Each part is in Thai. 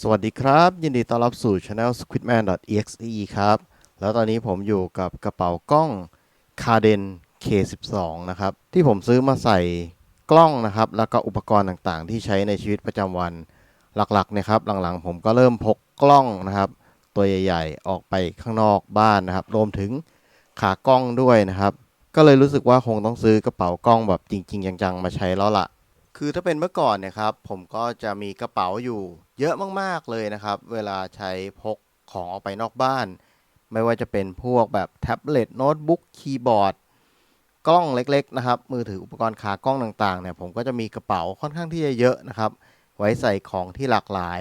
สวัสดีครับ ยินดีต้อนรับสู่ Channel squidman.exe ครับ แล้วตอนนี้ผมอยู่กับกระเป๋ากล้อง Caden K12 นะครับ ที่ผมซื้อมาใส่กล้องนะครับ แล้วก็อุปกรณ์ต่างๆ ที่ใช้ในชีวิตประจำวันหลักๆนะครับ หลังๆ ผมก็เริ่มพกกล้องนะครับ ตัวใหญ่ๆ ออกไปข้างนอกบ้านนะครับ รวมถึงขากล้องด้วยนะครับ ก็เลยรู้สึกว่าคงต้องซื้อกระเป๋ากล้องแบบจริง ๆ จังๆ มาใช้แล้วล่ะ คือถ้าเป็นเมื่อก่อนเนี่ยครับ ผมก็จะมีกระเป๋าอยู่ เยอะมากๆเลยนะครับ เวลาใช้พกของออกไปนอกบ้าน ไม่ว่าจะเป็นพวกแบบแท็บเล็ตโน้ตบุ๊กคีย์บอร์ดกล้องเล็กๆนะครับ มือถืออุปกรณ์ขากล้องต่างๆเนี่ยผมก็จะมีกระเป๋าค่อนข้างที่จะเยอะนะครับ ไว้ใส่ของที่หลากหลาย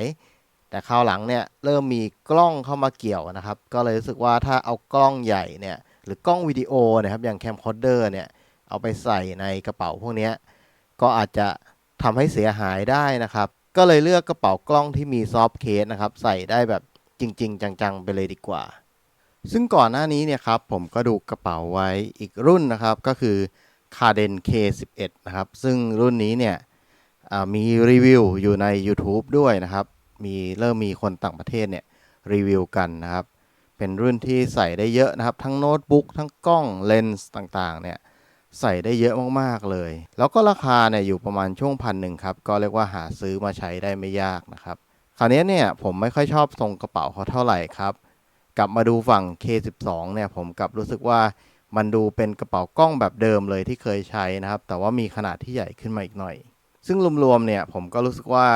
แต่คราวหลังเนี่ยเริ่มมีกล้องเข้ามาเกี่ยวนะครับ ก็เลยรู้สึกว่าถ้าเอากล้องใหญ่เนี่ยหรือกล้องวิดีโอนะครับอย่างแคมคอร์เดอร์เนี่ยเอาไปใส่ในกระเป๋าพวกนี้ก็อาจจะทำให้เสียหายได้นะครับ ก็เลยเลือกกระเป๋ากล้องที่มีซอฟต์เคสนะครับ ใส่ได้แบบจริง ๆ จังๆ ไปเลยดีกว่า ซึ่งก่อนหน้านี้เนี่ยครับ ผมก็ดูกระเป๋าไว้อีกรุ่นนะครับ ก็คือ Caden K11 นะครับ ซึ่งรุ่นนี้เนี่ยมีรีวิวอยู่ใน YouTube ด้วยนะครับ มีเริ่มมีคนต่างประเทศเนี่ยรีวิวกันนะครับ เป็นรุ่นที่ใส่ได้เยอะนะครับ ทั้งโน้ตบุ๊กทั้งกล้องเลนส์ต่างๆเนี่ย ใส่ได้เยอะมากๆเลย แล้วก็ราคาเนี่ยอยู่ประมาณช่วงพันหนึ่งครับ ก็เรียกว่าหาซื้อมาใช้ได้ไม่ยากนะครับ คราวนี้เนี่ยผมไม่ค่อยชอบทรงกระเป๋าเขาเท่าไหร่ครับ กลับมาดูฝั่ง K12 เนี่ยผมกลับรู้สึกว่ามันดูเป็นกระเป๋ากล้องแบบเดิมเลยที่เคยใช้นะครับ แต่ว่ามีขนาดที่ใหญ่ขึ้นมาอีกหน่อย ซึ่งรวมๆเนี่ยผมก็รู้สึกว่า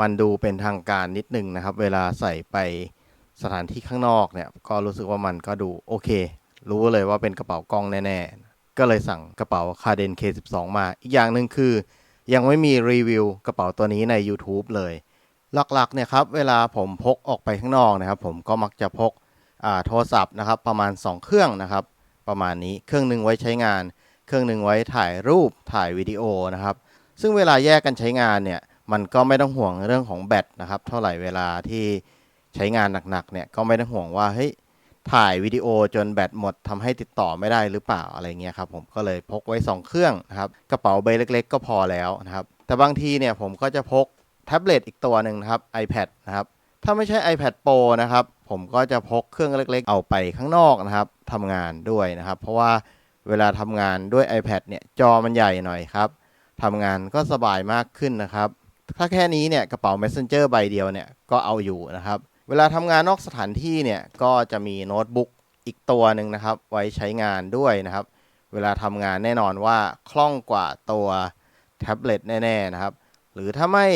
มันดูเป็นทางการนิดนึงนะครับ เวลาใส่ไปสถานที่ข้างนอกเนี่ยก็รู้สึกว่ามันก็ดูโอเค รู้เลยว่าเป็นกระเป๋ากล้องแน่ๆ ก็เลยสั่งกระเป๋า Caden K12 มา อีกอย่างหนึ่งคือ ยังไม่มีรีวิวกระเป๋าตัวนี้ใน YouTube เลย หลักๆเนี่ยครับ เวลาผมพกออกไปข้างนอกนะครับ ผมก็มักจะพกโทรศัพท์นะครับ ประมาณ 2 เครื่องนะครับ ประมาณนี้เครื่องหนึ่งไว้ใช้งาน เครื่องหนึ่งไว้ถ่ายรูปถ่ายวิดีโอนะครับ ซึ่งเวลาแยกกันใช้งานเนี่ยมันก็ไม่ต้องห่วงเรื่องของแบตนะครับ เท่าไหร่เวลาที่ใช้งานหนักๆเนี่ยก็ไม่ต้องห่วงว่าเฮ้ย ถ่ายวิดีโอจนแบตหมดทำให้ติดต่อไม่ได้หรือเปล่าอะไรเงี้ยครับผมก็เลยพกไว้ 2 เครื่องนะครับกระเป๋าใบเล็ก ๆ ก็พอแล้วนะครับแต่บางทีเนี่ยผมก็จะพกแท็บเล็ตอีกตัวหนึ่งนะครับ iPad นะครับถ้าไม่ใช่ iPad Pro นะครับผมก็จะพกเครื่องเล็ก ๆ เอาไปข้างนอกนะครับทำงานด้วยนะครับ เพราะว่าเวลาทำงานด้วย iPad เนี่ยจอมันใหญ่หน่อยครับทำงานก็สบายมากขึ้นนะครับ ถ้าแค่นี้เนี่ยกระเป๋า Messenger ใบเดียวเนี่ยก็เอาอยู่นะครับ วลาทำงานนอกสถานที่เนี่ยก็จะมีโน้ตบุ๊กอีกตัวหนึ่งนะครับ ไว้ใช้งานด้วยนะครับ เวลาทำงานแน่นอนว่าคล่องกว่าตัวแท็บเล็ตแน่ๆนะครับ หรือถ้าไม่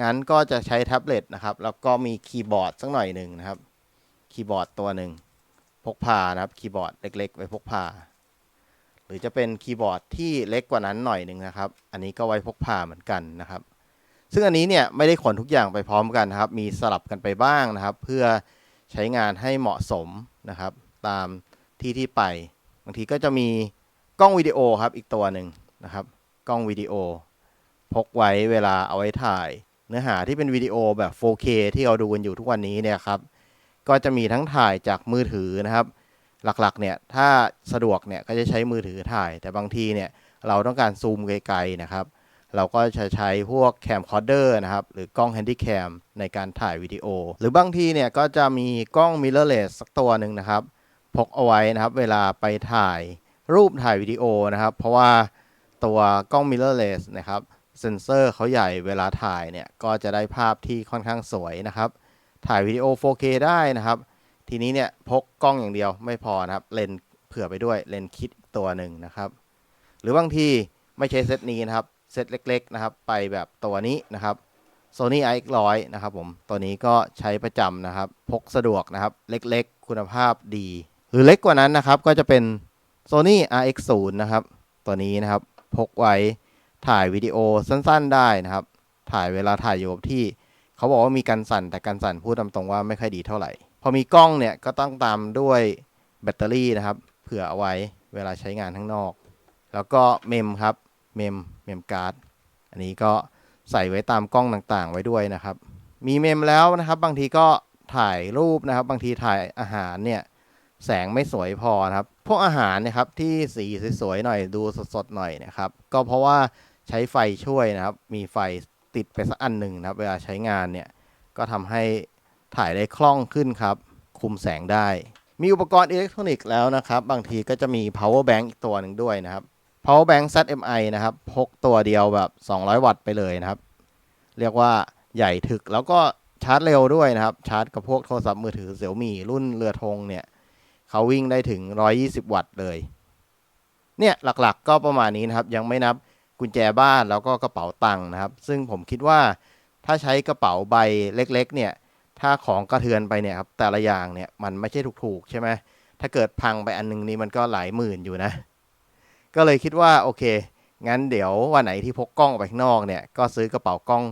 งั้นก็จะใช้แท็บเล็ตนะครับ แล้วก็มีคีย์บอร์ดสักหน่อยหนึ่งนะครับ คีย์บอร์ดตัวหนึ่งพกพานะครับ คีย์บอร์ดเล็กๆ ไว้พกพา หรือจะเป็นคีย์บอร์ดที่เล็กกว่านั้นหน่อยหนึ่งนะครับ อันนี้ก็ไว้พกพาเหมือนกันนะครับ ซึ่งอันนี้เนี่ยไม่ได้ขนทุกอย่างไปพร้อมกันนะครับ มีสลับกันไปบ้างนะครับ เพื่อใช้งานให้เหมาะสมนะครับ ตามที่ที่ไป บางทีก็จะมีกล้องวิดีโอครับอีกตัวหนึ่งนะครับ กล้องวิดีโอ พกไว้เวลาเอาไว้ถ่าย เนื้อหาที่เป็นวิดีโอแบบ 4K ที่เราดูกันอยู่ทุกวันนี้เนี่ยครับ ก็จะมีทั้งถ่ายจากมือถือนะครับ หลักๆเนี่ยถ้าสะดวกเนี่ยก็จะใช้มือถือถ่าย แต่บางทีเนี่ยเราต้องการซูมไกลๆนะครับ เราก็จะใช้พวกแคมคอร์เดอร์นะครับ หรือกล้องแฮนดี้แคมในการถ่ายวิดีโอ หรือบางทีเนี่ยก็จะมีกล้องมิเรอร์เลสสักตัวหนึ่งนะครับ พกเอาไว้นะครับ เวลาไปถ่ายรูปถ่ายวิดีโอนะครับ เพราะว่าตัวกล้องมิเรอร์เลสนะครับเซนเซอร์เขาใหญ่เวลาถ่ายเนี่ยก็จะได้ภาพที่ค่อนข้างสวยนะครับ ถ่ายวิดีโอ 4K ได้นะครับ ทีนี้เนี่ยพกกล้องอย่างเดียวไม่พอนะครับ เลนเผื่อไปด้วยเลนคิดอีกตัวหนึ่งนะครับ หรือบางทีไม่ใช่เซตนี้นะครับ เซตเล็กๆนะครับไปแบบตัวนี้นะครับ Sony IX100 นะครับผมตัวนี้ก็ใช้ประจำนะครับ พกสะดวกนะครับ เล็กๆ คุณภาพดี หรือเล็กกว่านั้นนะครับก็จะเป็น Sony RX0 นะครับ ตัวนี้นะครับ พกไว้ถ่ายวิดีโอสั้นๆได้นะครับ ถ่ายเวลาถ่ายอยู่ที่ เขาบอกว่ามีการสั่นแต่การสั่นพูดตามตรงว่าไม่ค่อยดีเท่าไหร่ พอมีกล้องเนี่ยก็ต้องตามด้วยแบตเตอรี่นะครับ เผื่อเอาไว้เวลาใช้งานข้างนอก แล้วก็เมมครับ เมมเมมการ์ดอันนี้ก็ใส่ไว้ตามกล้องต่างๆ ไว้ด้วยนะครับ มีเมมแล้วนะครับ บางทีก็ถ่ายรูปนะครับ บางทีถ่ายอาหารเนี่ยแสงไม่สวยพอนะครับ พวกอาหารนะครับที่สีสวยๆหน่อยดูสดๆหน่อยนะครับ ก็เพราะว่าใช้ไฟช่วยนะครับ มีไฟติดไปสักอันหนึ่งนะครับ เวลาใช้งานเนี่ยก็ทำให้ถ่ายได้คล่องขึ้นครับ คุมแสงได้ มีอุปกรณ์อิเล็กทรอนิกส์แล้วนะครับ บางทีก็จะมี power bank อีกตัวหนึ่งด้วยนะครับ power bank ZMI นะครับ พกตัวเดียวแบบ 200 วัตต์ไปเลยนะครับ เรียกว่าใหญ่ถึกแล้วก็ชาร์จเร็วด้วยนะครับ ชาร์จกับพวกโทรศัพท์มือถือเสี่ยวมี่รุ่นเรือธงเนี่ยเขาวิ่งได้ถึง 120 วัตต์เลย เนี่ยหลักๆก็ประมาณนี้นะครับ ยังไม่นับกุญแจบ้านแล้วก็กระเป๋าตังค์นะครับ ซึ่งผมคิดว่าถ้าใช้กระเป๋าใบเล็ก ๆ เนี่ย ถ้าของกระเทือนไปเนี่ยครับแต่ละอย่างเนี่ยมันไม่ใช่ถูกๆใช่ไหมถ้าเกิดพังไปอันนึงนี่มันก็หลายหมื่นอยู่นะ ก็เลยคิดว่าโอเค งั้นเดี๋ยววันไหนที่พกกล้องออกไปข้างนอกเนี่ย ก็ซื้อกระเป๋ากล้อง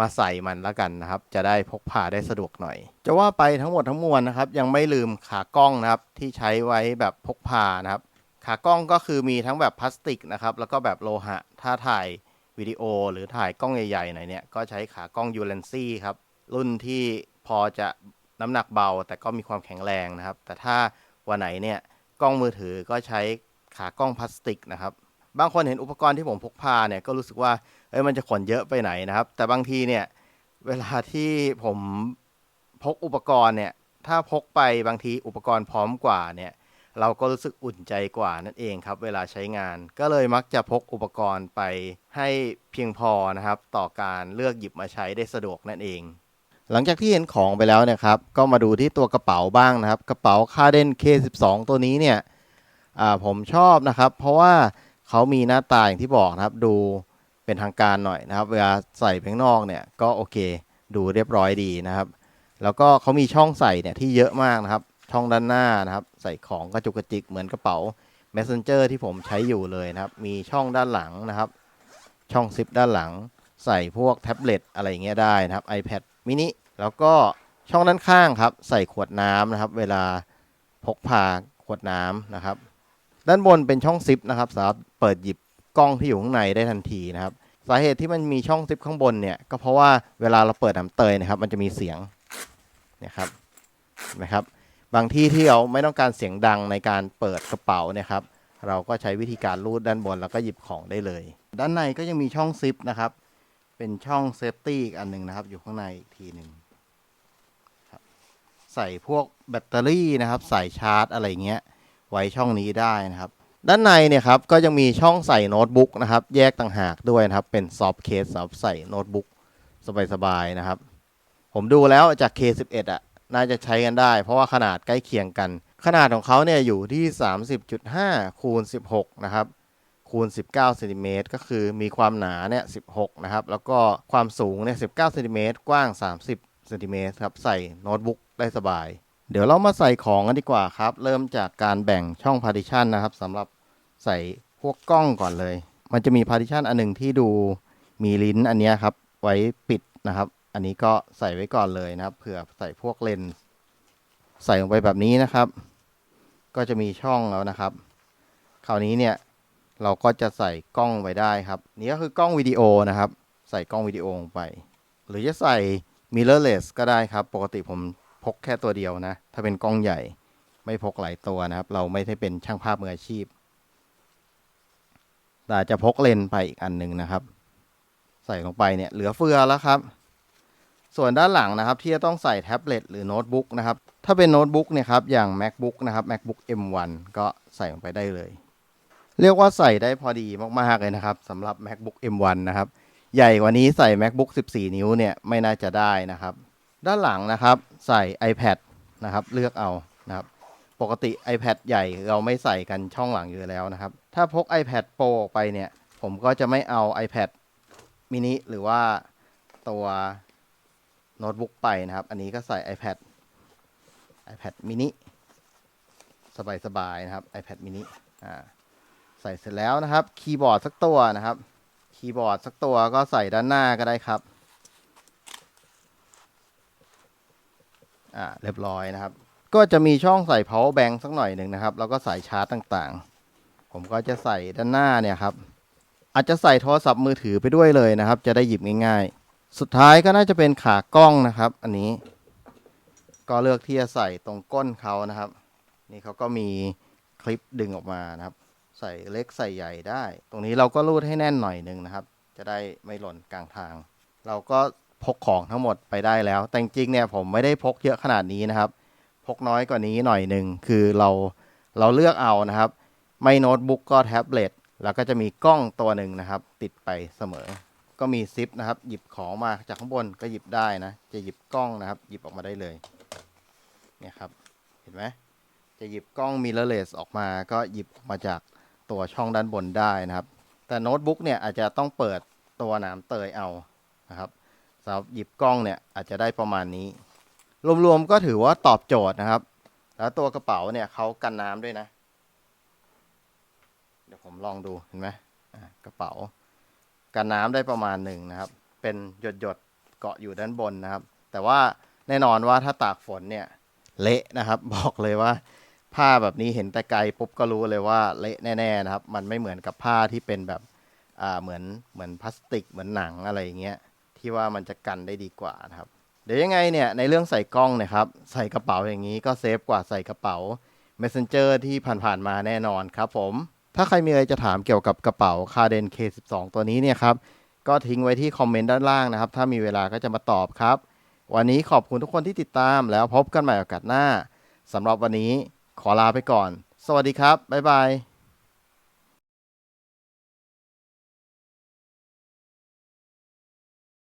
มาใส่มันแล้วกันนะครับ จะได้พกพาได้สะดวกหน่อย จะว่าไปทั้งหมดทั้งมวลนะครับ ยังไม่ลืมขากล้องนะครับที่ใช้ไว้แบบพกพานะครับ ขากล้องก็คือมีทั้งแบบพลาสติกนะครับ แล้วก็แบบโลหะ ถ้าถ่ายวิดีโอหรือถ่ายกล้องใหญ่ๆหน่อยเนี่ย ก็ใช้ขากล้องยูเลนซี่ครับ รุ่นที่พอจะน้ำหนักเบา แต่ก็มีความแข็งแรงนะครับ แต่ถ้าวันไหนเนี่ยกล้องมือถือก็ใช้ ขากล้องพลาสติกนะครับ บางคนเห็นอุปกรณ์ที่ผมพกพาเนี่ยก็รู้สึกว่าเอ้ยมันจะขนเยอะไปไหนนะครับ แต่บางทีเนี่ยเวลาที่ผมพกอุปกรณ์เนี่ยถ้าพกไปบางทีอุปกรณ์พร้อมกว่าเนี่ยเราก็รู้สึกอุ่นใจกว่านั่นเองครับ เวลาใช้งาน ก็เลยมักจะพกอุปกรณ์ไปให้เพียงพอนะครับ ต่อการเลือกหยิบมาใช้ได้สะดวกนั่นเอง หลังจากที่เห็นของไปแล้วเนะครับ ก็มาดูที่ตัวกระเป๋าบ้างนะครับ กระเป๋าคาเดน K12 ตัวนี้เนี่ย ผมชอบนะครับ เพราะว่าเขามีหน้าตาอย่างที่บอกนะครับ ดูเป็นทางการหน่อยนะครับ เวลาใส่ไปข้างนอกเนี่ยก็โอเค ดูเรียบร้อยดีนะครับ แล้วก็เขามีช่องใส่เนี่ยที่เยอะมากนะครับ ช่องด้านหน้านะครับ ใส่ของกระจุกกระจิกเหมือนกระเป๋า Messenger ที่ผมใช้อยู่เลยนะครับ มีช่องด้านหลังนะครับ ช่องซิปด้านหลัง ใส่พวกแท็บเล็ตอะไรเงี้ยได้นะครับ iPad mini แล้วก็ช่องด้านข้างครับ ใส่ขวดน้ำนะครับ เวลาพกพาขวดน้ำนะครับ ด้านบนเป็นช่องซิปนะครับสำหรับเปิดหยิบกล้องที่อยู่ข้างในได้ทันทีนะครับ สาเหตุที่มันมีช่องซิปข้างบนเนี่ยก็เพราะว่าเวลาเราเปิดน้ำเตยนะครับ มันจะมีเสียงนี่ยครับนะครับ บางที่ที่เราไม่ต้องการเสียงดังในการเปิดกระเป๋านี่ยครับ เราก็ใช้วิธีการรูดด้านบนแล้วก็หยิบของได้เลย ด้านในก็ยังมีช่องซิปนะครับ เป็นช่องเซฟตี้อีกอันหนึ่งนะครับ อยู่ข้างในอีกทีหนึ่งใส่พวกแบตเตอรี่นะครับใส่ชาร์จอะไรเงี้ย ไว้ช่องนี้ได้นะครับ ด้านในเนี่ยครับก็ยังมีช่องใส่โน้ตบุ๊กนะครับ แยกต่างหากด้วยนะครับ เป็นซอฟต์เคสสำหรับใส่โน้ตบุ๊กสบายๆนะครับ ผมดูแล้วจาก K11 อะน่าจะใช้กันได้ เพราะว่าขนาดใกล้เคียงกัน ขนาดของเขาเนี่ยอยู่ที่ 30.5 คูณ 16 นะครับ คูณ 19เซนติเมตรก็คือมีความหนาเนี่ย 16 นะครับ แล้วก็ความสูงเนี่ย 19เซนติเมตรกว้าง 30เซนติเมตรครับ ใส่โน้ตบุ๊กได้สบาย เดี๋ยวเรามาใส่ของกันดีกว่าครับ เริ่มจากการแบ่งช่อง partition นะครับสำหรับใส่พวกกล้องก่อนเลย มันจะมี partition อันหนึ่งที่ดูมีลิ้นอันนี้ครับ ไว้ปิดนะครับ อันนี้ก็ใส่ไว้ก่อนเลยนะครับ เผื่อใส่พวกเลนส์ใส่ลงไปแบบนี้นะครับ ก็จะมีช่องแล้วนะครับ คราวนี้เนี่ยเราก็จะใส่กล้องไว้ได้ครับ นี่ก็คือกล้องวิดีโอนะครับ ใส่กล้องวิดีโอลงไป หรือจะใส่ mirrorless ก็ได้ครับ ปกติผม พกแค่ตัวเดียวนะ ถ้าเป็นกล้องใหญ่ ไม่พกหลายตัวนะครับ เราไม่ได้เป็นช่างภาพมืออาชีพ แต่จะพกเลนส์ไปอีกอันหนึ่งนะครับ ใส่ลงไปเนี่ยเหลือเฟือแล้วครับ ส่วนด้านหลังนะครับ ที่จะต้องใส่แท็บเล็ตหรือโน้ตบุ๊กนะครับ ถ้าเป็นโน้ตบุ๊กเนี่ยครับอย่าง macbook นะครับ macbook m1 ก็ใส่ลงไปได้เลย เรียกว่าใส่ได้พอดีมากๆเลยนะครับสำหรับ macbook m1 นะครับ ใหญ่กว่านี้ใส่ macbook 14 นิ้วเนี่ยไม่น่าจะได้นะครับ ด้านหลังนะครับใส่ iPad นะครับเลือกเอานะครับปกติ iPad ใหญ่เราไม่ใส่กันช่องหลังอยู่แล้วนะครับ ถ้าพก iPad Pro ออกไปเนี่ย ผมก็จะไม่เอา iPad mini หรือว่าตัวโน้ตบุ๊กไปนะครับ อันนี้ก็ใส่ iPad iPad mini สบายๆนะครับ iPad mini อ่าใส่เสร็จแล้วนะครับ คีย์บอร์ดสักตัวนะครับ คีย์บอร์ดสักตัวก็ใส่ด้านหน้าก็ได้ครับ อ่าเรียบร้อยนะครับ ก็จะมีช่องใส่ power bank สักหน่อยหนึ่งนะครับ แล้วก็สายชาร์จต่างๆ ผมก็จะใส่ด้านหน้าเนี่ยครับ อาจจะใส่โทรศัพท์มือถือไปด้วยเลยนะครับ จะได้หยิบง่ายๆ สุดท้ายก็น่าจะเป็นขากล้องนะครับ อันนี้ ก็เลือกที่จะใส่ตรงก้นเขานะครับ นี่เขาก็มีคลิปดึงออกมานะครับ ใส่เล็กใส่ใหญ่ได้ ตรงนี้เราก็รูดให้แน่นหน่อยหนึ่งนะครับ จะได้ไม่หล่นกลางทาง เราก็ พกของทั้งหมดไปได้แล้ว แต่จริงเนี่ยผมไม่ได้พกเยอะขนาดนี้นะครับ พกน้อยกว่านี้หน่อยหนึ่งคือเราเราเลือกเอานะครับ ไม่โน้ตบุ๊กก็แท็บเล็ตแล้วก็จะมีกล้องตัวหนึ่งนะครับ ติดไปเสมอ ก็มีซิปนะครับ หยิบของมาจากข้างบนก็หยิบได้นะ จะหยิบกล้องนะครับ หยิบออกมาได้เลยเนี่ยครับเห็นไหมจะหยิบกล้องมิเรเลสออกมา ก็หยิบออกมาจากตัวช่องด้านบนได้นะครับ แต่โน้ตบุ๊กเนี่ยอาจจะต้องเปิดตัวหนามเตยเอานะครับ สำหรับหยิบกล้องเนี่ยอาจจะได้ประมาณนี้ รวมๆก็ถือว่าตอบโจทย์นะครับ แล้วตัวกระเป๋าเนี่ยเขากันน้ำด้วยนะ เดี๋ยวผมลองดูเห็นไหมกระเป๋า กันน้ำได้ประมาณหนึ่งนะครับ เป็นหยดหยดๆเกาะอยู่ด้านบนนะครับ แต่ว่าแน่นอนว่าถ้าตากฝนเนี่ยเละนะครับ บอกเลยว่าผ้าแบบนี้เห็นแต่ไกลปุ๊บก็รู้เลยว่าเละแน่ๆนะครับ มันไม่เหมือนกับผ้าที่เป็นแบบอ่าเหมือนเหมือนพลาสติกเหมือนหนังอะไรอย่างเงี้ย ที่ว่ามันจะกันได้ดีกว่านะครับ เดี๋ยวยังไงเนี่ยในเรื่องใส่กล้องนะครับ ใส่กระเป๋าอย่างนี้ก็เซฟกว่าใส่กระเป๋า Messenger ที่ผ่านๆมาแน่นอนครับผม ถ้าใครมีอะไรจะถามเกี่ยวกับกระเป๋า c a d e n K12 ตัวนี้เนี่ยครับ ก็ทิ้งไว้ที่คอมเมนต์ด้านล่างนะครับ ถ้ามีเวลาก็จะมาตอบครับ วันนี้ขอบคุณทุกคนที่ติดตามแล้วพบกันใหม่โอกาสหน้าสำหรับวันนี้ขอลาไปก่อน สวัสดีครับบ๊ายบาย